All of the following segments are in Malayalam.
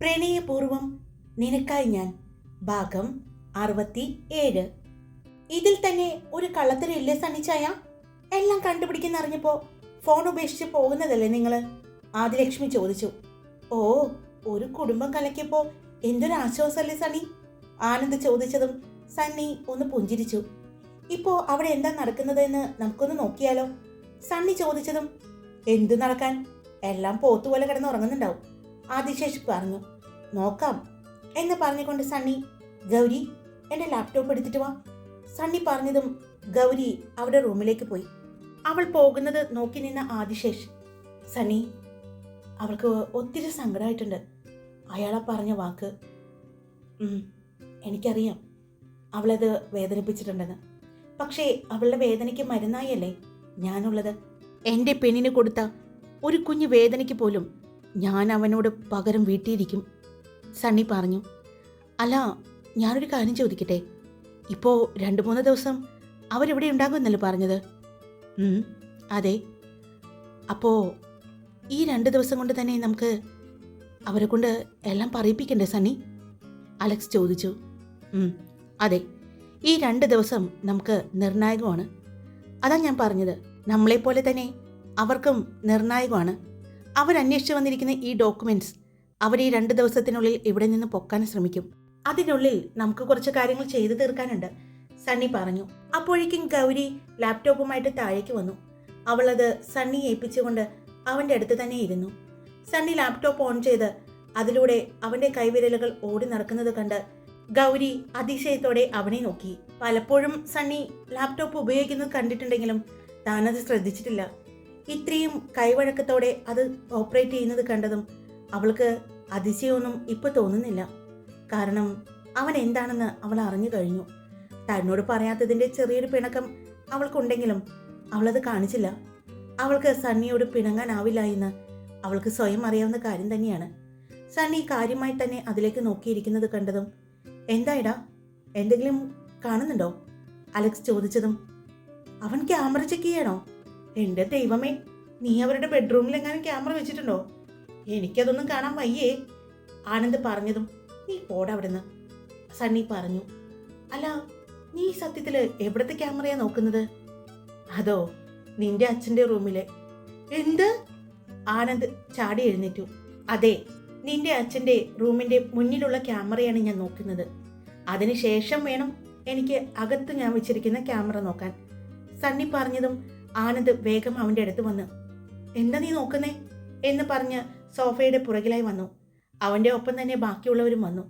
പ്രണയപൂർവം നിനക്കായി ഞാൻ ഭാഗം അറുപത്തി ഏഴ്. ഇതിൽ തന്നെ ഒരു കള്ളത്തരില്ലേ സണ്ണിച്ചായ എല്ലാം കണ്ടുപിടിക്കുന്ന അറിഞ്ഞപ്പോ ഫോൺ ഉപേക്ഷിച്ച് പോകുന്നതല്ലേ നിങ്ങൾ ആദിലക്ഷ്മി ചോദിച്ചു. ഓ ഒരു കുടുംബം കലക്കിയപ്പോ എന്തൊരു ആശ്വാസമല്ലേ സണ്ണി? ആനന്ദ് ചോദിച്ചതും സണ്ണി ഒന്ന് പുഞ്ചിരിച്ചു. ഇപ്പോ അവിടെ എന്താ നടക്കുന്നതെന്ന് നമുക്കൊന്ന് നോക്കിയാലോ? സണ്ണി ചോദിച്ചതും എന്തു നടക്കാൻ? എല്ലാം പോത്തുപോലെ കിടന്ന് ഉറങ്ങുന്നുണ്ടാവും ആദിശേഷ് പറഞ്ഞു നോക്കാം എന്ന് പറഞ്ഞുകൊണ്ട് സണ്ണി ഗൗരി എന്റെ ലാപ്ടോപ്പ് എടുത്തിട്ട് വാ. സണ്ണി പറഞ്ഞതും ഗൗരി അവിടെ റൂമിലേക്ക് പോയി. അവൾ പോകുന്നത് നോക്കി നിന്ന ആദിശേഷ് സണ്ണി അവൾക്ക് ഒത്തിരി സങ്കടമായിട്ടുണ്ട് അയാളെ പറഞ്ഞ വാക്ക് എനിക്കറിയാം. അവളത് വേദനിപ്പിച്ചിട്ടുണ്ടെന്ന്. പക്ഷേ അവളുടെ വേദനയ്ക്ക് മരുന്നായല്ലേ ഞാനുള്ളത്? എന്റെ പെണ്ണിന് കൊടുത്ത ഒരു കുഞ്ഞു വേദനയ്ക്ക് പോലും ഞാൻ അവനോട് പകരം വീട്ടിയിരിക്കും സണ്ണി പറഞ്ഞു അല്ല ഞാനൊരു കാര്യം ചോദിക്കട്ടെ? ഇപ്പോൾ രണ്ട് മൂന്ന് ദിവസം അവരിവിടെ ഉണ്ടാകുമെന്നല്ലേ പറഞ്ഞത്? അതെ. അപ്പോൾ ഈ രണ്ട് ദിവസം കൊണ്ട് തന്നെ നമുക്ക് അവരെ കൊണ്ട് എല്ലാം പറയിപ്പിക്കണ്ടേ സണ്ണി? അലക്സ് ചോദിച്ചു. അതെ. ഈ രണ്ട് ദിവസം നമുക്ക് നിർണായകമാണ്. അതാ ഞാൻ പറഞ്ഞത്. നമ്മളെപ്പോലെ തന്നെ അവർക്കും നിർണായകമാണ്. അവരന്വേഷിച്ചു വന്നിരിക്കുന്ന ഈ ഡോക്യുമെന്റ്സ് അവർ ഈ രണ്ട് ദിവസത്തിനുള്ളിൽ ഇവിടെ നിന്ന് പൊക്കാൻ ശ്രമിക്കും. അതിനുള്ളിൽ നമുക്ക് കുറച്ച് കാര്യങ്ങൾ ചെയ്തു തീർക്കാനുണ്ട് സണ്ണി പറഞ്ഞു. അപ്പോഴേക്കും ഗൗരി ലാപ്ടോപ്പുമായിട്ട് താഴേക്ക് വന്നു. അവളത് സണ്ണി ഏൽപ്പിച്ചുകൊണ്ട് അവന്റെ അടുത്ത് തന്നെ ഇരുന്നു. സണ്ണി ലാപ്ടോപ്പ് ഓൺ ചെയ്ത് അതിലൂടെ അവന്റെ കൈവിരലുകൾ ഓടി നടക്കുന്നത് കണ്ട് ഗൗരി അതിശയത്തോടെ അവനെ നോക്കി. പലപ്പോഴും സണ്ണി ലാപ്ടോപ്പ് ഉപയോഗിക്കുന്നത് കണ്ടിട്ടുണ്ടെങ്കിലും താനത് ശ്രദ്ധിച്ചിട്ടില്ല. ഇത്രയും കൈവഴക്കത്തോടെ അത് ഓപ്പറേറ്റ് ചെയ്യുന്നത് കണ്ടതും അവൾക്ക് അതിശയമൊന്നും ഇപ്പൊ തോന്നുന്നില്ല. കാരണം അവൻ എന്താണെന്ന് അവൾ അറിഞ്ഞു കഴിഞ്ഞു. തന്നോട് പറയാത്തതിന്റെ ചെറിയൊരു പിണക്കം അവൾക്കുണ്ടെങ്കിലും അവളത് കാണിച്ചില്ല. അവൾക്ക് സണ്ണിയോട് പിണങ്ങാനാവില്ല എന്ന് അവൾക്ക് സ്വയം അറിയാവുന്ന കാര്യം തന്നെയാണ്. സണ്ണി കാര്യമായി തന്നെ അതിലേക്ക് നോക്കിയിരിക്കുന്നത് കണ്ടതും എന്തായിടാ? എന്തെങ്കിലും കാണുന്നുണ്ടോ? അലക്സ് ചോദിച്ചതും അവൻ ക്യാമറ ചെക്ക് ചെയ്യണോ? എന്റെ ദൈവമേ നീ അവരുടെ ബെഡ്റൂമിൽ എങ്ങാനും ക്യാമറ വെച്ചിട്ടുണ്ടോ? എനിക്കതൊന്നും കാണാൻ വയ്യേ. ആനന്ദ് പറഞ്ഞതും നീ പോടാ അവിടുന്ന്. സണ്ണി പറഞ്ഞു അല്ല നീ സത്യത്തിൽ എവിടത്തെ ക്യാമറയാ നോക്കുന്നത്? അതോ നിന്റെ അച്ഛന്റെ റൂമിലെ. എന്ത്? ആനന്ദ് ചാടി എഴുന്നേറ്റു. അതെ നിന്റെ അച്ഛന്റെ റൂമിന്റെ മുന്നിലുള്ള ക്യാമറയാണ് ഞാൻ നോക്കുന്നത്. അതിനുശേഷം വേണം എനിക്ക് അകത്ത് ഞാൻ വെച്ചിരിക്കുന്ന ക്യാമറ നോക്കാൻ. സണ്ണി പറഞ്ഞതും ആനന്ദ് വേഗം അവന്റെ അടുത്ത് വന്ന് എന്താ നീ നോക്കുന്നേ? എന്ന് പറഞ്ഞ് സോഫയുടെ പുറകിലായി വന്നു. അവന്റെ ഒപ്പം തന്നെ ബാക്കിയുള്ളവരും വന്നു.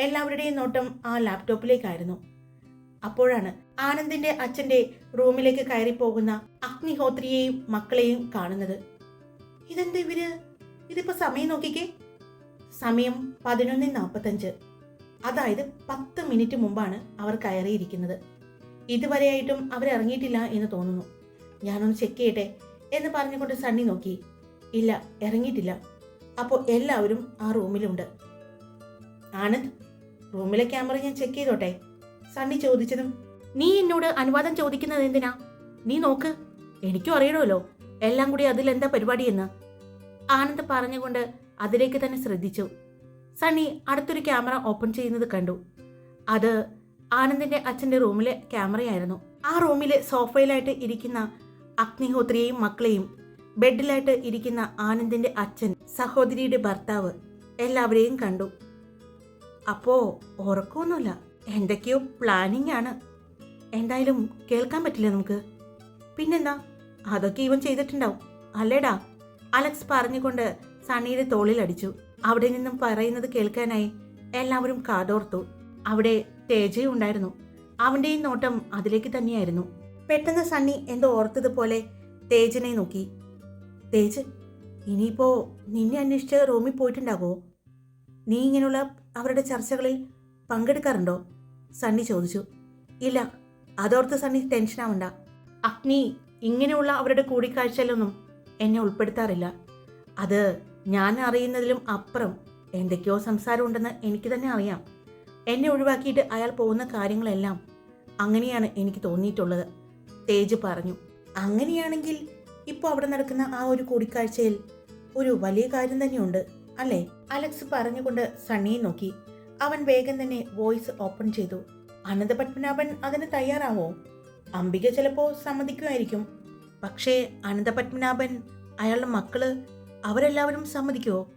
എല്ലാവരുടെയും നോട്ടം ആ ലാപ്ടോപ്പിലേക്കായിരുന്നു. അപ്പോഴാണ് ആനന്ദിന്റെ അച്ഛന്റെ റൂമിലേക്ക് കയറി പോകുന്ന അഗ്നിഹോത്രിയെയും മക്കളെയും കാണുന്നത്. ഇതെന്താ ഇവർ? ഇതിപ്പോ സമയം നോക്കിക്കേ. സമയം പതിനൊന്ന് നാൽപ്പത്തഞ്ച്. അതായത് പത്ത് മിനിറ്റ് മുമ്പാണ് അവർ കയറിയിരിക്കുന്നത്. ഇതുവരെയായിട്ടും അവരിറങ്ങിയിട്ടില്ല എന്ന് തോന്നുന്നു. ഞാനൊന്ന് ചെക്ക് ചെയ്യട്ടെ എന്ന് പറഞ്ഞുകൊണ്ട് സണ്ണി നോക്കി. ഇല്ല ഇറങ്ങിയിട്ടില്ല. അപ്പോൾ എല്ലാവരും ആ റൂമിലുണ്ട്. ആനന്ദ് റൂമിലെ ക്യാമറ ഞാൻ ചെക്ക് ചെയ്തോട്ടെ? സണ്ണി ചോദിച്ചതും നീ എന്നോട് അനുവാദം ചോദിക്കുന്നത് എന്തിനാ? നീ നോക്ക്. എനിക്കും അറിയണമല്ലോ. എല്ലാം കൂടി അതിൽ എന്താ പരിപാടിയെന്ന് ആനന്ദ് പറഞ്ഞുകൊണ്ട് അതിലേക്ക് തന്നെ ശ്രദ്ധിച്ചു. സണ്ണി അടുത്തൊരു ക്യാമറ ഓപ്പൺ ചെയ്യുന്നത് കണ്ടു. അത് ആനന്ദിന്റെ അച്ഛന്റെ റൂമിലെ ക്യാമറയായിരുന്നു. ആ റൂമിലെ സോഫയിലായിട്ട് ഇരിക്കുന്ന അഗ്നിഹോത്രിയെയും മക്കളെയും ബെഡിലായിട്ട് ഇരിക്കുന്ന ആനന്ദിന്റെ അച്ഛൻ സഹോദരിയുടെ ഭർത്താവ് എല്ലാവരെയും കണ്ടു. അപ്പോ ഉറക്കമൊന്നുമില്ല എന്തൊക്കെയോ പ്ലാനിങ് ആണ്. എന്തായാലും കേൾക്കാൻ പറ്റില്ല നമുക്ക്? പിന്നെന്താ? അതൊക്കെ ഇവൻ ചെയ്തിട്ടുണ്ടാവും. അല്ലേടാ? അലക്സ് പറഞ്ഞുകൊണ്ട് സണ്ണിയുടെ തോളിലടിച്ചു അവിടെ നിന്നും പറയുന്നത് കേൾക്കാനായി എല്ലാവരും കാതോർത്തു. അവിടെ തേജയും ഉണ്ടായിരുന്നു. അവന്റെയും നോട്ടം അതിലേക്ക് തന്നെയായിരുന്നു. പെട്ടെന്ന് സണ്ണി എന്തോ ഓർത്തതുപോലെ തേജിനെ നോക്കി. തേജ് ഇനിയിപ്പോ നിന്നെ അന്വേഷിച്ച് റൂമിൽ പോയിട്ടുണ്ടാകോ നീ ഇങ്ങനെയുള്ള അവരുടെ ചർച്ചകളിൽ പങ്കെടുക്കാറുണ്ടോ? സണ്ണി ചോദിച്ചു. ഇല്ല അതോർത്ത് സണ്ണി ടെൻഷൻ ആവണ്ട. അഗ്നി ഇങ്ങനെയുള്ള അവരുടെ കൂടിക്കാഴ്ചയിലൊന്നും എന്നെ ഉൾപ്പെടുത്താറില്ല. അത് ഞാൻ അറിയുന്നതിലും അപ്പുറം എന്തൊക്കെയോ സംസാരമുണ്ടെന്ന് എനിക്ക് തന്നെ അറിയാം. എന്നെ ഒഴിവാക്കിയിട്ട് അയാൾ പോകുന്ന കാര്യങ്ങളെല്ലാം അങ്ങനെയാണ് എനിക്ക് തോന്നിയിട്ടുള്ളത്. തേജ് പറഞ്ഞു. അങ്ങനെയാണെങ്കിൽ ഇപ്പോൾ അവിടെ നടക്കുന്ന ആ ഒരു കൂടിക്കാഴ്ചയിൽ ഒരു വലിയ കാര്യം തന്നെയുണ്ട് അല്ലേ? അലക്സ് പറഞ്ഞുകൊണ്ട് സണ്ണിയെ നോക്കി. അവൻ വേഗം തന്നെ വോയിസ് ഓപ്പൺ ചെയ്തു. അനന്ത പത്മനാഭൻ അതിന് തയ്യാറാവോ? അംബിക ചിലപ്പോൾ സമ്മതിക്കുമായിരിക്കും. പക്ഷേ അനന്ത പത്മനാഭൻ അയാളുടെ മക്കൾ അവരെല്ലാവരും സമ്മതിക്കുമോ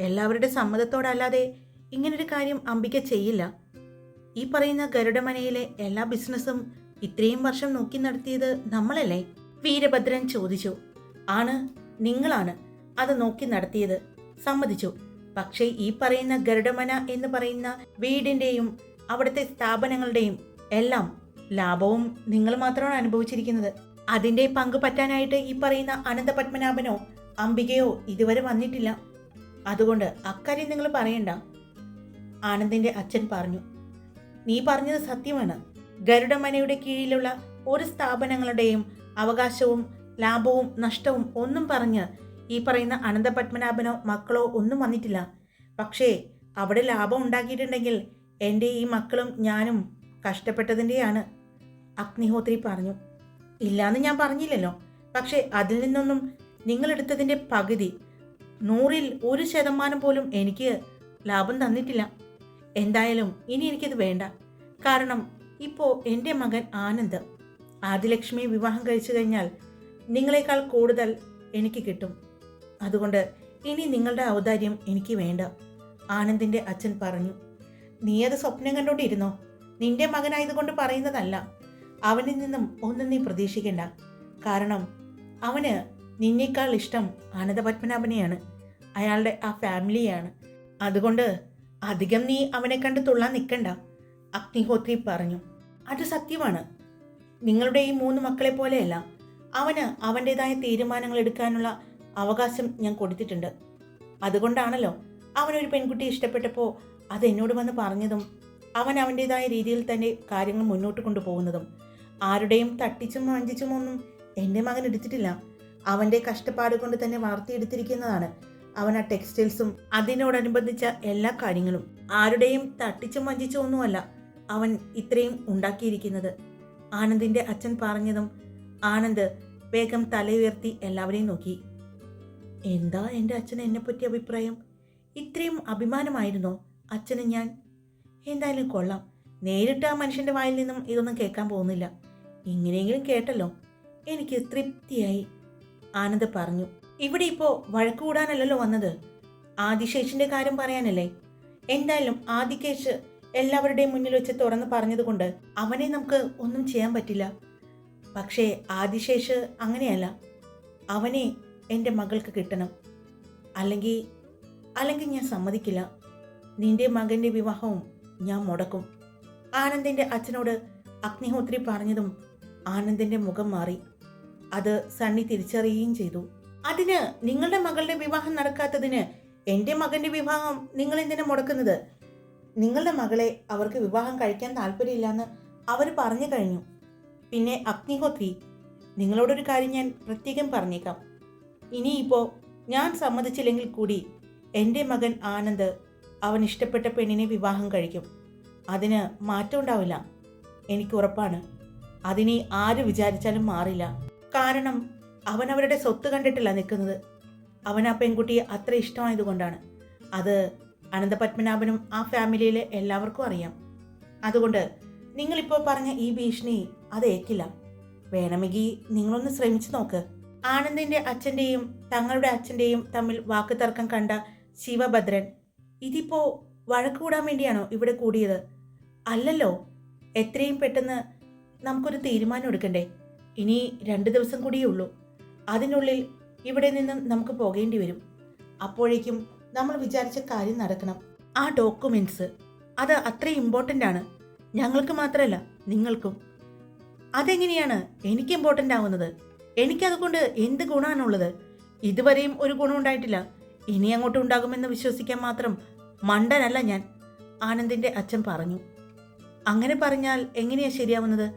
എല്ലാവരുടെ സമ്മതത്തോടല്ലാതെ ഇങ്ങനൊരു കാര്യം അംബിക ചെയ്യില്ല. ഈ പറയുന്ന ഗരുഡമനയിലെ എല്ലാ ബിസിനസ്സും ഇത്രയും വർഷം നോക്കി നടത്തിയത് നമ്മളല്ലേ? വീരഭദ്രൻ ചോദിച്ചു. ആണ് നിങ്ങളാണ് അത് നോക്കി നടത്തിയത്. സമ്മതിച്ചു. പക്ഷേ ഈ പറയുന്ന ഗരുഡമന എന്ന് പറയുന്ന വീടിന്റെയും അവിടുത്തെ സ്ഥാപനങ്ങളുടെയും എല്ലാം ലാഭവും നിങ്ങൾ മാത്രമാണ് അനുഭവിച്ചിരിക്കുന്നത്. അതിന്റെ പങ്ക് പറ്റാനായിട്ട് ഈ പറയുന്ന അനന്തപത്മനാഭനോ അംബികയോ ഇതുവരെ വന്നിട്ടില്ല. അതുകൊണ്ട് അക്കാര്യം നിങ്ങൾ പറയണ്ട. ആനന്ദിന്റെ അച്ഛൻ പറഞ്ഞു. നീ പറഞ്ഞത് സത്യമാണ്. ഗരുഡമനയുടെ കീഴിലുള്ള ഒരു സ്ഥാപനങ്ങളുടെയും അവകാശവും ലാഭവും നഷ്ടവും ഒന്നും പറഞ്ഞ് ഈ പറയുന്ന അനന്തപത്മനാഭനോ മക്കളോ ഒന്നും വന്നിട്ടില്ല. പക്ഷേ അവിടെ ലാഭം ഉണ്ടാക്കിയിട്ടുണ്ടെങ്കിൽ എന്റെ ഈ മക്കളും ഞാനും കഷ്ടപ്പെട്ടതിന്റെയാണ്. അഗ്നിഹോത്രി പറഞ്ഞു ഇല്ലാന്ന് ഞാൻ പറഞ്ഞില്ലല്ലോ. പക്ഷേ അതിൽ നിന്നൊന്നും നിങ്ങളെടുത്തതിന്റെ പകുതി നൂറിൽ ഒരു ശതമാനം പോലും എനിക്ക് ലാഭം തന്നിട്ടില്ല. എന്തായാലും ഇനി എനിക്കത് വേണ്ട. കാരണം ഇപ്പോൾ എന്റെ മകൻ ആനന്ദ് ആദിലക്ഷ്മി വിവാഹം കഴിച്ചു കഴിഞ്ഞാൽ നിങ്ങളെക്കാൾ കൂടുതൽ എനിക്ക് കിട്ടും. അതുകൊണ്ട് ഇനി നിങ്ങളുടെ ഔദാര്യം എനിക്ക് വേണ്ട ആനന്ദിന്റെ അച്ഛൻ പറഞ്ഞു. നീ അത് സ്വപ്നം കണ്ടോണ്ടിരുന്നോ നിന്റെ മകനായതുകൊണ്ട് പറയുന്നതല്ല. അവനിൽ നിന്നും ഒന്നും നീ പ്രതീക്ഷിക്കേണ്ട. കാരണം അവന് നിന്നേക്കാൾ ഇഷ്ടം ആനന്ദപത്മനാഭനെയാണ് അയാളുടെ ആ ഫാമിലിയാണ്. അതുകൊണ്ട് അധികം നീ അവനെ കണ്ട് തുള്ളാൻ നിൽക്കണ്ട. അഗ്നിഹോത്രി പറഞ്ഞു അത് സത്യമാണ്. നിങ്ങളുടെ ഈ മൂന്ന് മക്കളെ പോലെയല്ല അവന് അവന്റെതായ തീരുമാനങ്ങൾ എടുക്കാനുള്ള അവകാശം ഞാൻ കൊടുത്തിട്ടുണ്ട്. അതുകൊണ്ടാണല്ലോ അവനൊരു പെൺകുട്ടി ഇഷ്ടപ്പെട്ടപ്പോൾ അത് എന്നോട് വന്ന് പറഞ്ഞതും അവൻ അവന്റെതായ രീതിയിൽ തന്നെ കാര്യങ്ങൾ മുന്നോട്ട് കൊണ്ടുപോകുന്നതും. ആരുടെയും തട്ടിച്ചും വഞ്ചിച്ചും ഒന്നും എന്റെ മകൻ എടുത്തിട്ടില്ല. അവന്റെ കഷ്ടപ്പാട് കൊണ്ട് തന്നെ വളർത്തിയെടുത്തിരിക്കുന്നതാണ് അവൻ ആ ടെക്സ്റ്റൈൽസും അതിനോടനുബന്ധിച്ച എല്ലാ കാര്യങ്ങളും. ആരുടെയും തട്ടിച്ചും വഞ്ചിച്ചും ഒന്നുമല്ല അവൻ ഇത്രയും ഉണ്ടാക്കിയിരിക്കുന്നത്. ആനന്ദിന്റെ അച്ഛൻ പറഞ്ഞതും ആനന്ദ് വേഗം തലയുയർത്തി എല്ലാവരെയും നോക്കി. എന്താ എന്റെ അച്ഛൻ എന്നെപ്പറ്റി അഭിപ്രായം? ഇത്രയും അഭിമാനമായിരുന്നോ അച്ഛന് ഞാൻ? എന്തായാലും കൊള്ളാം. നേരിട്ട് ആ മനുഷ്യന്റെ വായിൽ നിന്നും ഇതൊന്നും കേൾക്കാൻ പോകുന്നില്ല. ഇങ്ങനെയെങ്കിലും കേട്ടല്ലോ. എനിക്ക് തൃപ്തിയായി. ആനന്ദ് പറഞ്ഞു ഇവിടെ ഇപ്പോൾ വഴക്ക് കൂടാനല്ലല്ലോ വന്നത്? ആദിശേഷിന്റെ കാര്യം പറയാനല്ലേ? എന്തായാലും ആദികേശ് എല്ലാവരുടെയും മുന്നിൽ വെച്ച് തുറന്ന് പറഞ്ഞതുകൊണ്ട് അവനെ നമുക്ക് ഒന്നും ചെയ്യാൻ പറ്റില്ല. പക്ഷേ ആദിശേഷ് അങ്ങനെയല്ല. അവനെ എന്റെ മകൾക്ക് കിട്ടണം. അല്ലെങ്കിൽ അല്ലെങ്കിൽ ഞാൻ സമ്മതിക്കില്ല. നിന്റെ മകന്റെ വിവാഹവും ഞാൻ മുടക്കും. ആനന്ദിന്റെ അച്ഛനോട് അഗ്നിഹോത്രി പറഞ്ഞതും ആനന്ദിന്റെ മുഖം മാറി. അത് സണ്ണി തിരിച്ചറിയുകയും ചെയ്തു. അതിന് നിങ്ങളുടെ മകളുടെ വിവാഹം നടക്കാത്തതിന് എന്റെ മകന്റെ വിവാഹം നിങ്ങൾ എന്തിനാ മുടക്കുന്നത്? നിങ്ങളുടെ മകളെ അവർക്ക് വിവാഹം കഴിക്കാൻ താല്പര്യമില്ലെന്ന് അവർ പറഞ്ഞു കഴിഞ്ഞു. പിന്നെ അഗ്നിഹോത്രി നിങ്ങളോടൊരു കാര്യം ഞാൻ പ്രത്യേകം പറഞ്ഞേക്കാം. ഇനിയിപ്പോൾ ഞാൻ സമ്മതിച്ചില്ലെങ്കിൽ കൂടി എന്റെ മകൻ ആനന്ദ് അവൻ ഇഷ്ടപ്പെട്ട പെണ്ണിനെ വിവാഹം കഴിക്കും. അതിന് മാറ്റം ഉണ്ടാവില്ല. എനിക്ക് ഉറപ്പാണ്. അതിനി ആര് വിചാരിച്ചാലും മാറില്ല. കാരണം അവൻ അവരുടെ സ്വത്ത് കണ്ടിട്ടില്ല നിൽക്കുന്നത്. അവൻ ആ പെൺകുട്ടിയെ അത്ര ഇഷ്ടമായതുകൊണ്ടാണ്. അത് അനന്തപത്മനാഭനും ആ ഫാമിലിയിലെ എല്ലാവർക്കും അറിയാം. അതുകൊണ്ട് നിങ്ങളിപ്പോൾ പറഞ്ഞ ഈ ഭീഷണി അത് ഏക്കില്ല വേണമെങ്കിൽ നിങ്ങളൊന്ന് ശ്രമിച്ചു നോക്ക്. ആനന്ദിന്റെ അച്ഛന്റെയും തങ്ങളുടെ അച്ഛന്റെയും തമ്മിൽ വാക്ക് തർക്കം കണ്ട ശിവഭദ്രൻ ഇതിപ്പോൾ വഴക്ക് കൂടാൻ വേണ്ടിയാണോ ഇവിടെ കൂടിയത്? അല്ലല്ലോ എത്രയും പെട്ടെന്ന് നമുക്കൊരു തീരുമാനം എടുക്കണ്ടേ. ഇനി രണ്ട് ദിവസം കൂടിയേ ഉള്ളൂ. അതിനുള്ളിൽ ഇവിടെ നിന്നും നമുക്ക് പോകേണ്ടി വരും. അപ്പോഴേക്കും നമ്മൾ വിചാരിച്ച കാര്യം നടക്കണം. ആ ഡോക്യുമെന്റ്സ് അത് അത്ര ഇമ്പോർട്ടന്റ് ആണ്. ഞങ്ങൾക്ക് മാത്രമല്ല നിങ്ങൾക്കും. അതെങ്ങനെയാണ് എനിക്ക് ഇമ്പോർട്ടന്റ് ആവുന്നത്? എനിക്കതുകൊണ്ട് എന്ത് ഗുണമാണുള്ളത് ഇതുവരെയും ഒരു ഗുണം ഉണ്ടായിട്ടില്ല. ഇനി അങ്ങോട്ട് ഉണ്ടാകുമെന്ന് വിശ്വസിക്കാൻ മാത്രം മണ്ടനല്ല ഞാൻ ആനന്ദിന്റെ അച്ഛൻ പറഞ്ഞു. അങ്ങനെ പറഞ്ഞാൽ എങ്ങനെയാണ് ശരിയാവുന്നത്?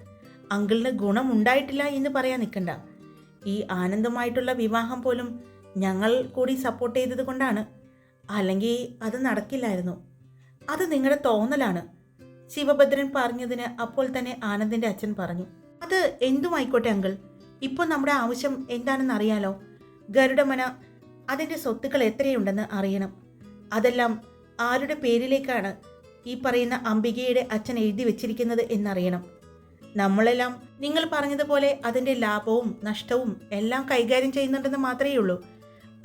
അങ്കിളിന് ഗുണം ഉണ്ടായിട്ടില്ല എന്ന് പറയാൻ നിൽക്കണ്ട. ഈ ആനന്ദമായിട്ടുള്ള വിവാഹം പോലും ഞങ്ങൾ കൂടി സപ്പോർട്ട് ചെയ്തത് കൊണ്ടാണ്. അല്ലെങ്കിൽ അത് നടക്കില്ലായിരുന്നു. അത് നിങ്ങളുടെ തോന്നലാണ്. ശിവഭദ്രൻ പറഞ്ഞതിന് അപ്പോൾ തന്നെ ആനന്ദിന്റെ അച്ഛൻ പറഞ്ഞു. അത് എന്തുമായിക്കോട്ടെ അങ്കിൾ? ഇപ്പോൾ നമ്മുടെ ആവശ്യം എന്താണെന്ന് അറിയാലോ ഗരുഡമന അതിന്റെ സ്വത്തുക്കൾ എത്രയുണ്ടെന്ന് അറിയണം. അതെല്ലാം ആരുടെ പേരിലേക്കാണ് ഈ പറയുന്ന അംബികയുടെ അച്ഛൻ എഴുതി വെച്ചിരിക്കുന്നത് എന്നറിയണം. നമ്മളെല്ലാം നിങ്ങൾ പറഞ്ഞതുപോലെ അതിന്റെ ലാഭവും നഷ്ടവും എല്ലാം കൈകാര്യം ചെയ്യുന്നുണ്ടെന്ന് മാത്രമേ ഉള്ളൂ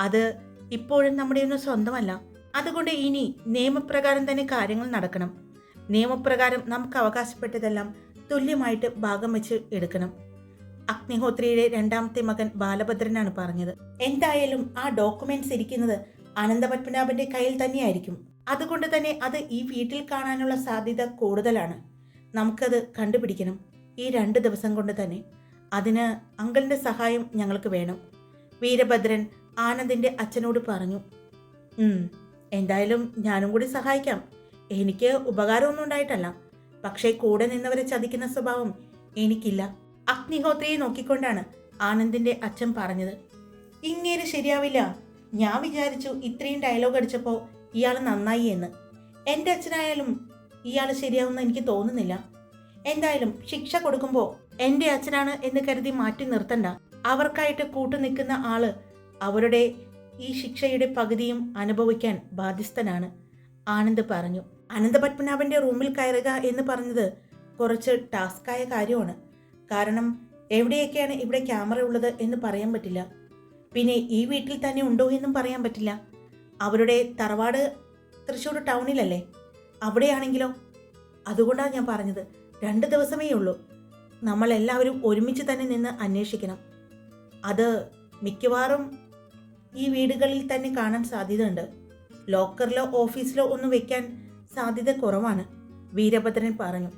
അത് ഇപ്പോഴും നമ്മുടെയൊന്നും സ്വന്തമല്ല. അതുകൊണ്ട് ഇനി നിയമപ്രകാരം തന്നെ കാര്യങ്ങൾ നടക്കണം. നിയമപ്രകാരം നമുക്ക് അവകാശപ്പെട്ടതെല്ലാം തുല്യമായിട്ട് ഭാഗം വെച്ച് എടുക്കണം. അഗ്നിഹോത്രിയുടെ രണ്ടാമത്തെ മകൻ ബാലഭദ്രനാണ് പറഞ്ഞത്. എന്തായാലും ആ ഡോക്യുമെന്റ്സ് ഇരിക്കുന്നത് അനന്തപത്മനാഭന്റെ കയ്യിൽ തന്നെയായിരിക്കും. അതുകൊണ്ട് തന്നെ അത് ഈ വീട്ടിൽ കാണാനുള്ള സാധ്യത കൂടുതലാണ്. നമുക്കത് കണ്ടുപിടിക്കണം. ഈ രണ്ട് ദിവസം കൊണ്ട് തന്നെ. അതിന് അങ്കിളിന്റെ സഹായം ഞങ്ങൾക്ക് വേണം. വീരഭദ്രൻ ആനന്ദിന്റെ അച്ഛനോട് പറഞ്ഞു "ഉം, എന്തായാലും ഞാനും കൂടി സഹായിക്കാം. എനിക്ക് ഉപകാരമൊന്നും ഉണ്ടായിട്ടല്ല. പക്ഷേ കൂടെ നിന്നവരെ ചതിക്കുന്ന സ്വഭാവം എനിക്കില്ല. അഗ്നിഹോത്രിയെ നോക്കിക്കൊണ്ടാണ് ആനന്ദിന്റെ അച്ഛൻ പറഞ്ഞത്. ഇങ്ങേര് ശരിയാവില്ല. ഞാൻ വിചാരിച്ചു ഇത്രയും ഡയലോഗ് അടിച്ചപ്പോൾ ഇയാൾ നന്നായി എന്ന്. എന്റെ അച്ഛനായാലും ഇയാൾ ശരിയാവുമെന്ന് എനിക്ക് തോന്നുന്നില്ല. എന്തായാലും ശിക്ഷ കൊടുക്കുമ്പോൾ എന്റെ അച്ഛനാണ് എന്ന് കരുതി മാറ്റി നിർത്തണ്ട. അവർക്കായിട്ട് കൂട്ടു നിൽക്കുന്ന ആൾ അവരുടെ ഈ ശിക്ഷയുടെ പകുതിയും അനുഭവിക്കാൻ ബാധ്യസ്ഥനാണ്. ആനന്ദ് പറഞ്ഞു അനന്തപത്മനാഭന്റെ റൂമിൽ കയറുക എന്ന് പറഞ്ഞത് കുറച്ച് ടാസ്ക്കായ കാര്യമാണ്. കാരണം എവിടെയൊക്കെയാണ് ഇവിടെ ക്യാമറ ഉള്ളത് എന്ന് പറയാൻ പറ്റില്ല. പിന്നെ ഈ വീട്ടിൽ തന്നെ ഉണ്ടോ എന്നും പറയാൻ പറ്റില്ല. അവരുടെ തറവാട് തൃശ്ശൂർ ടൗണിലല്ലേ? അവിടെയാണെങ്കിലോ? അതുകൊണ്ടാണ് ഞാൻ പറഞ്ഞത് രണ്ട് ദിവസമേ ഉള്ളൂ. നമ്മളെല്ലാവരും ഒരുമിച്ച് തന്നെ നിന്ന് അന്വേഷിക്കണം. അത് മിക്കവാറും ഈ വീടുകളിൽ തന്നെ കാണാൻ സാധ്യതയുണ്ട്. ലോക്കറിലോ ഓഫീസിലോ ഒന്നും വെക്കാൻ സാധ്യത കുറവാണ് വീരഭദ്രൻ പറഞ്ഞു.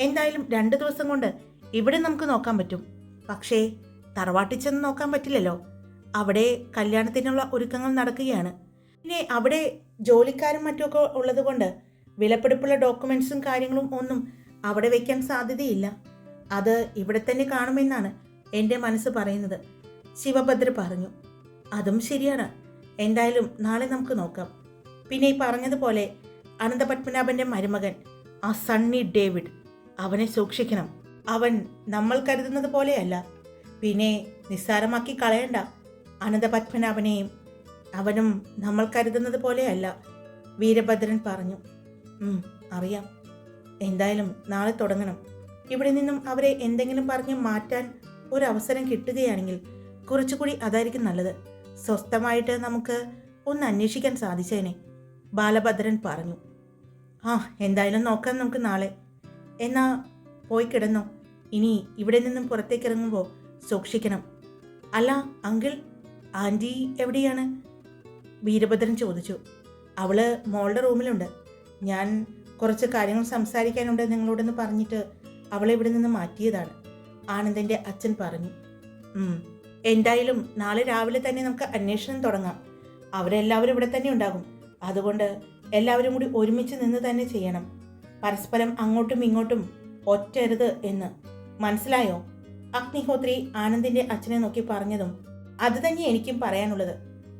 എന്തായാലും രണ്ട് ദിവസം കൊണ്ട് ഇവിടെ നമുക്ക് നോക്കാൻ പറ്റും. പക്ഷേ തറവാട്ടിൽ ചെന്ന് നോക്കാൻ പറ്റില്ലല്ലോ. അവിടെ കല്യാണത്തിനുള്ള ഒരുക്കങ്ങൾ നടക്കുകയാണ്. പിന്നെ അവിടെ ജോലിക്കാരും മറ്റുമൊക്കെ ഉള്ളതുകൊണ്ട് വിലപിടിപ്പുള്ള ഡോക്യുമെൻസും കാര്യങ്ങളും ഒന്നും അവിടെ വയ്ക്കാൻ സാധ്യതയില്ല. അത് ഇവിടെ തന്നെ കാണുമെന്നാണ് എന്റെ മനസ്സ് പറയുന്നത്. ശിവഭദ്ര പറഞ്ഞു. അതും ശരിയാണ്. എന്തായാലും നാളെ നമുക്ക് നോക്കാം. പിന്നെ ഈ പറഞ്ഞതുപോലെ അനന്തപത്മനാഭന്റെ മരുമകൻ ആ സണ്ണി ഡേവിഡ് അവനെ സൂക്ഷിക്കണം. അവൻ നമ്മൾ കരുതുന്നത് പോലെയല്ല. പിന്നെ നിസ്സാരമാക്കി കളയണ്ട. അനന്തപത്മനാഭനെയും അവനും നമ്മൾ കരുതുന്നത് പോലെയല്ല വീരഭദ്രൻ പറഞ്ഞു. അറിയാം. എന്തായാലും നാളെ തുടങ്ങണം. ഇവിടെ നിന്നും അവരെ എന്തെങ്കിലും പറഞ്ഞ് മാറ്റാൻ ഒരു അവസരം കിട്ടുകയാണെങ്കിൽ കുറച്ചുകൂടി അതായിരിക്കും നല്ലത്. സ്വസ്ഥമായിട്ട് നമുക്ക് ഒന്ന് അന്വേഷിക്കാൻ സാധിച്ചേനെ ബാലഭദ്രൻ പറഞ്ഞു. ആ എന്തായാലും നോക്കാം നമുക്ക് നാളെ. എന്നാ പോയി കിടന്നോ. ഇനി ഇവിടെ നിന്നും പുറത്തേക്ക് ഇറങ്ങുമ്പോൾ സൂക്ഷിക്കണം. അല്ല അങ്കിൾ ആന്റി എവിടെയാണ്? വീരഭദ്രൻ ചോദിച്ചു. അവൾ മോളുടെ റൂമിലുണ്ട്. ഞാൻ കുറച്ച് കാര്യങ്ങൾ സംസാരിക്കാനുണ്ട് നിങ്ങളോടൊന്ന് പറഞ്ഞിട്ട് അവളെ ഇവിടെ നിന്ന് മാറ്റിയതാണ്. ആനന്ദന്റെ അച്ഛൻ പറഞ്ഞു. "ഉം. എന്തായാലും നാളെ രാവിലെ തന്നെ നമുക്ക് അന്വേഷണം തുടങ്ങാം. അവരെല്ലാവരും ഇവിടെ തന്നെ ഉണ്ടാകും. അതുകൊണ്ട് എല്ലാവരും കൂടി ഒരുമിച്ച് നിന്ന് തന്നെ ചെയ്യണം. പരസ്പരം അങ്ങോട്ടും ഇങ്ങോട്ടും ഒറ്റരുത് എന്ന്. മനസ്സിലായോ? അഗ്നിഹോത്രി ആനന്ദിന്റെ അച്ഛനെ നോക്കി പറഞ്ഞതും അത് തന്നെ എനിക്കും പറയാനുള്ളത്.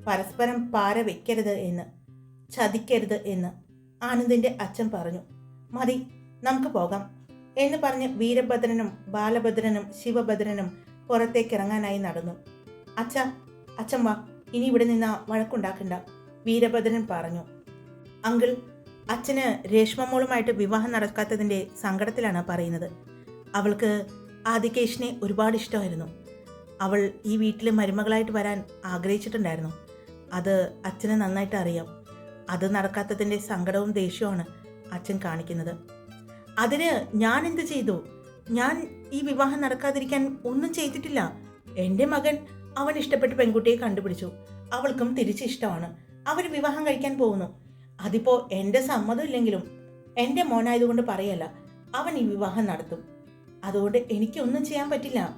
പരസ്പരം പാര വെക്കരുത് എന്ന്. ചതിക്കരുത് എന്ന് ആനന്ദിന്റെ അച്ഛൻ പറഞ്ഞു. മതി നമുക്ക് പോകാം എന്ന് പറഞ്ഞ് വീരഭദ്രനും ബാലഭദ്രനും ശിവഭദ്രനും പുറത്തേക്ക് ഇറങ്ങാനായി നടന്നു. അച്ഛ അച്ഛൻ വാ. ഇനി ഇവിടെ നിന്ന് വഴക്കുണ്ടാക്കണ്ട വീരഭദ്രൻ പറഞ്ഞു. അങ്കിൾ അച്ഛന് രേഷ്മമോളുമായിട്ട് വിവാഹം നടക്കാത്തതിന്റെ സങ്കടത്തിലാണ് പറയുന്നത്. അവൾക്ക് ആദികേഷിനെ ഒരുപാട് ഇഷ്ടമായിരുന്നു. അവൾ ഈ വീട്ടിൽ മരുമകളായിട്ട് വരാൻ ആഗ്രഹിച്ചിട്ടുണ്ടായിരുന്നു. അത് അച്ഛന് നന്നായിട്ട് അറിയാം. അത് നടക്കാത്തതിന്റെ സങ്കടവും ദേഷ്യവുമാണ് അച്ഛൻ കാണിക്കുന്നത്. അതിന് ഞാൻ എന്ത് ചെയ്തു? ഞാൻ ഈ വിവാഹം നടക്കാതിരിക്കാൻ ഒന്നും ചെയ്തിട്ടില്ല. എന്റെ മകൻ അവൻ ഇഷ്ടപ്പെട്ട പെൺകുട്ടിയെ കണ്ടുപിടിച്ചു. അവൾക്കും തിരിച്ച് ഇഷ്ടമാണ്. അവർ വിവാഹം കഴിക്കാൻ പോകുന്നു. അതിപ്പോ എന്റെ സമ്മതം ഇല്ലെങ്കിലും എന്റെ മോനായതുകൊണ്ട് പറയല്ല. അവൻ ഈ വിവാഹം നടത്തും. അതുകൊണ്ട് എനിക്കൊന്നും ചെയ്യാൻ പറ്റില്ല.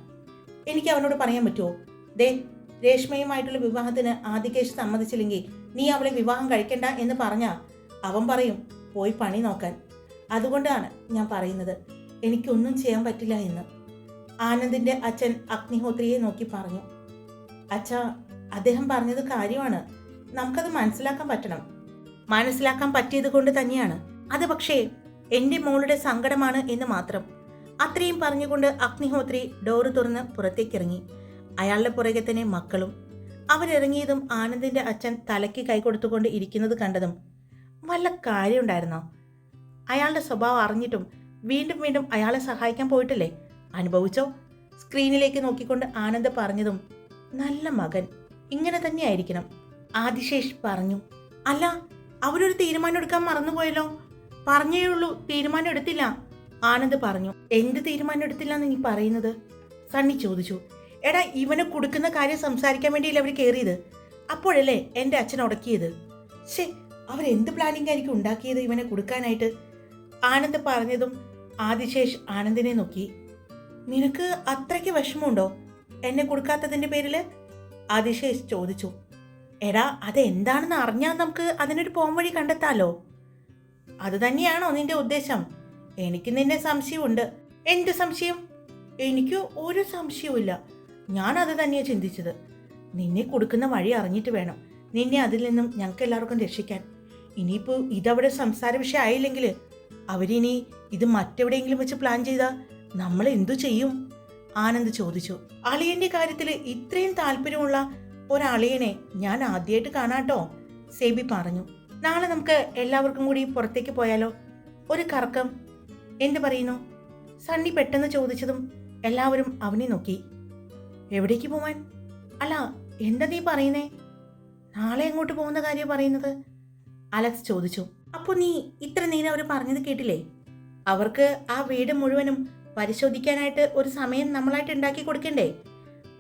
എനിക്ക് അവനോട് പറയാൻ പറ്റുമോ? ദേ രേഷ്മയുമായിട്ടുള്ള വിവാഹത്തിന് ആദികേഷ് സമ്മതിച്ചില്ലെങ്കിൽ നീ അവളെ വിവാഹം കഴിക്കണ്ട എന്ന് പറഞ്ഞാ? അവൻ പറയും പോയി പണി നോക്കാൻ. അതുകൊണ്ടാണ് ഞാൻ പറയുന്നത്. എനിക്കൊന്നും ചെയ്യാൻ പറ്റില്ല എന്ന് ആനന്ദിന്റെ അച്ഛൻ അഗ്നിഹോത്രിയെ നോക്കി പറഞ്ഞു. അച്ഛ അദ്ദേഹം പറഞ്ഞത് കാര്യമാണ്. നമുക്കത് മനസ്സിലാക്കാൻ പറ്റണം. മനസ്സിലാക്കാൻ പറ്റിയത് കൊണ്ട് തന്നെയാണ്. അത് പക്ഷേ എന്റെ മോളുടെ സങ്കടമാണ് എന്ന് മാത്രം. അത്രയും പറഞ്ഞുകൊണ്ട് അഗ്നിഹോത്രി ഡോറ് തുറന്ന് പുറത്തേക്കിറങ്ങി. അയാളുടെ പുറകെ തന്നെ മക്കളും. അവരിറങ്ങിയതും ആനന്ദിന്റെ അച്ഛൻ തലയ്ക്ക് കൈ കൊടുത്തുകൊണ്ട് ഇരിക്കുന്നത് കണ്ടതും വല്ല കാര്യമുണ്ടായിരുന്നോ? അയാളുടെ സ്വഭാവം അറിഞ്ഞിട്ടും വീണ്ടും വീണ്ടും അയാളെ സഹായിക്കാൻ പോയിട്ടില്ലേ? അനുഭവിച്ചോ? സ്ക്രീനിലേക്ക് നോക്കിക്കൊണ്ട് ആനന്ദ് പറഞ്ഞതും നല്ല മകൻ ഇങ്ങനെ തന്നെയായിരിക്കണം. ആദിശേഷ് പറഞ്ഞു അല്ല അവരൊരു തീരുമാനം എടുക്കാൻ മറന്നുപോയല്ലോ. പറഞ്ഞേ ഉള്ളൂ തീരുമാനം എടുത്തില്ല. ആനന്ദ് പറഞ്ഞു എന്ത് തീരുമാനം എടുത്തില്ല എന്ന് നീ പറയുന്നത്? സണ്ണി ചോദിച്ചു എടാ ഇവനെ കൊടുക്കുന്ന കാര്യം സംസാരിക്കാൻ വേണ്ടിയില്ല അവർ കയറിയത് അപ്പോഴല്ലേ എന്റെ അച്ഛൻ ഉടക്കിയത് ശേ അവരെന്ത് പ്ലാനിംഗ് ആയിരിക്കും ഉണ്ടാക്കിയത് ഇവനെ കൊടുക്കാനായിട്ട്? ആനന്ദ് പറഞ്ഞതും ആദിശേഷ് ആനന്ദിനെ നോക്കി. നിനക്ക് അത്രയ്ക്ക് വിഷമമുണ്ടോ? എന്നെ കൊടുക്കാത്തതിന്റെ പേരിൽ ആദിശേഷ് ചോദിച്ചു. എടാ അതെന്താണെന്ന് അറിഞ്ഞാൽ നമുക്ക് അതിനൊരു പോംവഴി കണ്ടെത്താലോ? അത് തന്നെയാണോ നിന്റെ ഉദ്ദേശം? എനിക്ക് നിന്നെ സംശയമുണ്ട്. എന്ത് സംശയം? എനിക്ക് ഒരു സംശയവുമില്ല. ഞാൻ അത് തന്നെയാണ് ചിന്തിച്ചത്. നിന്നെ കൊടുക്കുന്ന വഴി അറിഞ്ഞിട്ട് വേണം നിന്നെ അതിൽ നിന്നും ഞങ്ങൾക്ക് എല്ലാവർക്കും രക്ഷിക്കാൻ. ഇനിയിപ്പോൾ ഇതവിടെ സംസാര വിഷയം ആയില്ലെങ്കിൽ അവരിനി ഇത് മറ്റെവിടെയെങ്കിലും വെച്ച് പ്ലാൻ ചെയ്താൽ നമ്മൾ എന്തു ചെയ്യും? ആനന്ദ് ചോദിച്ചു. അളിയന്റെ കാര്യത്തിൽ ഇത്രയും താല്പര്യമുള്ള ഒരളിയനെ ഞാൻ ആദ്യമായിട്ട് കാണാട്ടോ സേബി പറഞ്ഞു. നാളെ നമുക്ക് എല്ലാവർക്കും കൂടി പുറത്തേക്ക് പോയാലോ? ഒരു കറക്കം. എന്ത് പറയുന്നു? സണ്ണി പെട്ടെന്ന് ചോദിച്ചതും എല്ലാവരും അവനെ നോക്കി. എവിടേക്ക് പോവാൻ? അല്ല എന്താ നീ പറയുന്നേ? നാളെ എങ്ങോട്ട് പോകുന്ന കാര്യം പറയുന്നത്? അലക്സ് ചോദിച്ചു. അപ്പോൾ നീ ഇത്ര നേരം അവർ പറഞ്ഞത് കേട്ടില്ലേ? അവർക്ക് ആ വീട് മുഴുവനും പരിശോധിക്കാനായിട്ട് ഒരു സമയം നമ്മളായിട്ട് ഉണ്ടാക്കി കൊടുക്കണ്ടേ?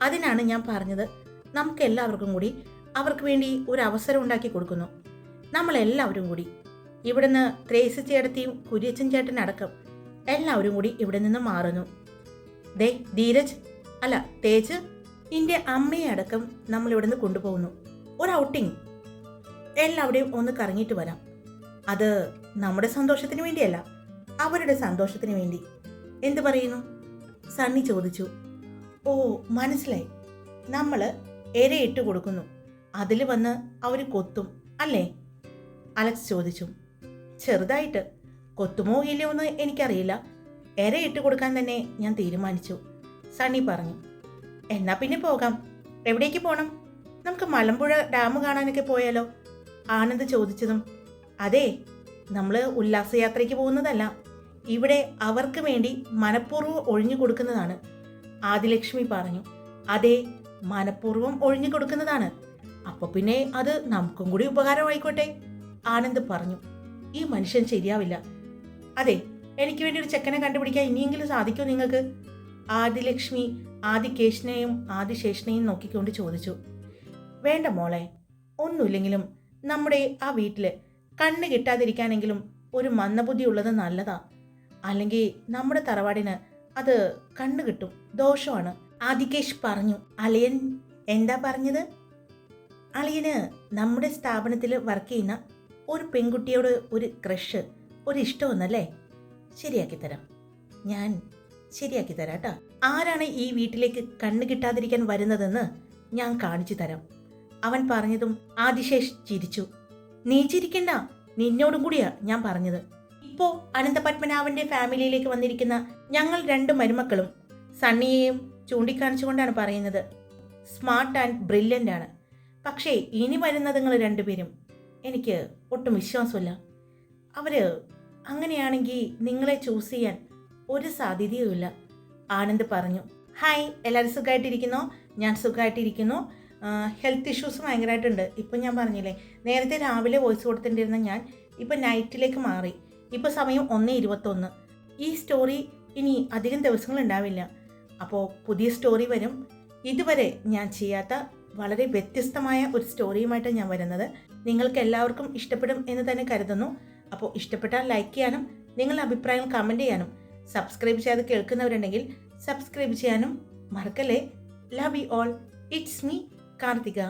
അതിനാണ് ഞാൻ പറഞ്ഞത്. നമുക്ക് എല്ലാവർക്കും കൂടി അവർക്ക് വേണ്ടി ഒരു അവസരം ഉണ്ടാക്കി കൊടുക്കുന്നു. നമ്മളെല്ലാവരും കൂടി. ഇവിടുന്ന് ത്രേസി ചേട്ടത്തിയും കുര്യച്ചൻ ചേട്ടൻ അടക്കം എല്ലാവരും കൂടി ഇവിടെ നിന്ന് മാറുന്നു. ദേ ധീരജ്. അല്ല തേജ്. നിന്റെ അമ്മയെ അടക്കം നമ്മൾ ഇവിടുന്ന് കൊണ്ടുപോകുന്നു. ഒരു ഔട്ടിങ്. എല്ലാവരുടെയും ഒന്ന് കറങ്ങിയിട്ട് വരാം. അത് നമ്മുടെ സന്തോഷത്തിന് വേണ്ടിയല്ല അവരുടെ സന്തോഷത്തിന് വേണ്ടി. എന്ത് പറയുന്നു? സണ്ണി ചോദിച്ചു. ഓ മനസ്സിലായി. നമ്മൾ ഇരയിട്ട് കൊടുക്കുന്നു. അതിൽ വന്ന് അവർ കൊത്തും അല്ലേ? അലക്സ് ചോദിച്ചു. ചെറുതായിട്ട്. കൊത്തുമോ ഇല്ലയോ എന്ന് എനിക്കറിയില്ല. ഇരയിട്ട് കൊടുക്കാൻ തന്നെ ഞാൻ തീരുമാനിച്ചു. സണ്ണി പറഞ്ഞു. എന്നാ പിന്നെ പോകാം. എവിടേക്ക് പോകണം നമുക്ക് മലമ്പുഴ ഡാം കാണാനൊക്കെ പോയാലോ? ആനന്ദ് ചോദിച്ചതും അതെ നമ്മൾ ഉല്ലാസയാത്രയ്ക്ക് പോകുന്നതല്ല. ഇവിടെ അവർക്ക് വേണ്ടി മനഃപൂർവം ഒഴിഞ്ഞു കൊടുക്കുന്നതാണ്. ആദിലക്ഷ്മി പറഞ്ഞു അതെ മനഃപൂർവം ഒഴിഞ്ഞു കൊടുക്കുന്നതാണ്. അപ്പോൾ പിന്നെ അത് നമുക്കും കൂടി ഉപകാരമായിക്കോട്ടെ ആനന്ദ് പറഞ്ഞു. ഈ മനുഷ്യൻ ശരിയാവില്ല. അതെ എനിക്ക് വേണ്ടി ഒരു ചെക്കനെ കണ്ടുപിടിക്കാൻ ഇനിയെങ്കിലും സാധിക്കുമോ നിങ്ങൾക്ക്? ആദിലക്ഷ്മി ആദികേശനെയും ആദിശേഷനെയും നോക്കിക്കൊണ്ട് ചോദിച്ചു. വേണ്ട മോളെ ഒന്നുമില്ലെങ്കിലും നമ്മുടെ ആ വീട്ടിൽ കണ്ണ് കിട്ടാതിരിക്കാനെങ്കിലും ഒരു മന്ദബുദ്ധി ഉള്ളത് നല്ലതാ. അല്ലെങ്കിൽ നമ്മുടെ തറവാടിന് അത് കണ്ണു കിട്ടും. ദോഷമാണ്. ആദികേഷ് പറഞ്ഞു അളിയൻ എന്താ പറഞ്ഞത്? അളിയന് നമ്മുടെ സ്ഥാപനത്തിൽ വർക്ക് ചെയ്യുന്ന ഒരു പെൺകുട്ടിയോട് ഒരു ക്രഷ് ഒരു ഇഷ്ടമൊന്നല്ലേ? ശരിയാക്കി തരാം. ഞാൻ ശരിയാക്കി തരാം കേട്ടോ ആരാണ് ഈ വീട്ടിലേക്ക് കണ്ണ് കിട്ടാതിരിക്കാൻ വരുന്നതെന്ന് ഞാൻ കാണിച്ചു തരാം. അവൻ പറഞ്ഞതും ആദിശേഷ് ചിരിച്ചു. നീ ചിരിക്കണ്ട നിന്നോടും കൂടിയാ ഞാൻ പറഞ്ഞത്. ഇപ്പോ അനന്തപത്മനാഭന്റെ ഫാമിലിയിലേക്ക് വന്നിരിക്കുന്ന ഞങ്ങൾ രണ്ട് മരുമക്കളും സണ്ണിയെയും ചൂണ്ടിക്കാണിച്ചുകൊണ്ടാണ് പറയുന്നത്. സ്മാർട്ട് ആൻഡ് ബ്രില്യന്റ് ആണ്. പക്ഷേ ഇനി വരുന്നത് നിങ്ങൾ രണ്ടുപേരും. എനിക്ക് ഒട്ടും വിശ്വാസമില്ല. അവർ അങ്ങനെയാണെങ്കിൽ നിങ്ങളെ ചൂസ് ചെയ്യാൻ ഒരു സാധ്യതയുമില്ല. ആനന്ദ് പറഞ്ഞു. ഹായ് എല്ലാവരും സുഖമായിട്ടിരിക്കുന്നോ? ഞാൻ സുഖമായിട്ടിരിക്കുന്നു. ഹെൽത്ത് ഇഷ്യൂസ് ഭയങ്കരമായിട്ടുണ്ട് ഇപ്പം ഞാൻ പറഞ്ഞില്ലേ നേരത്തെ രാവിലെ വോയിസ് കൊടുത്തിട്ടിരുന്ന ഞാൻ ഇപ്പം നൈറ്റിലേക്ക് മാറി. ഇപ്പോൾ സമയം ഒന്ന് ഇരുപത്തൊന്ന്. ഈ സ്റ്റോറി ഇനി അധികം ദിവസങ്ങൾ ഉണ്ടാവില്ല. അപ്പോൾ പുതിയ സ്റ്റോറി വരും. ഇതുവരെ ഞാൻ ചെയ്യാത്ത വളരെ വ്യത്യസ്തമായ ഒരു സ്റ്റോറിയുമായിട്ട് ഞാൻ വരുന്നത്. നിങ്ങൾക്ക് എല്ലാവർക്കും ഇഷ്ടപ്പെടും എന്ന് തന്നെ കരുതുന്നു. അപ്പോൾ ഇഷ്ടപ്പെട്ടാൽ ലൈക്ക് ചെയ്യാനും നിങ്ങളുടെ അഭിപ്രായം കമന്റ് ചെയ്യാനും സബ്സ്ക്രൈബ് ചെയ്യാതെ കേൾക്കുന്നവരുണ്ടെങ്കിൽ സബ്സ്ക്രൈബ് ചെയ്യാനും മറക്കല്ലേ? Love you all it's me Karthika.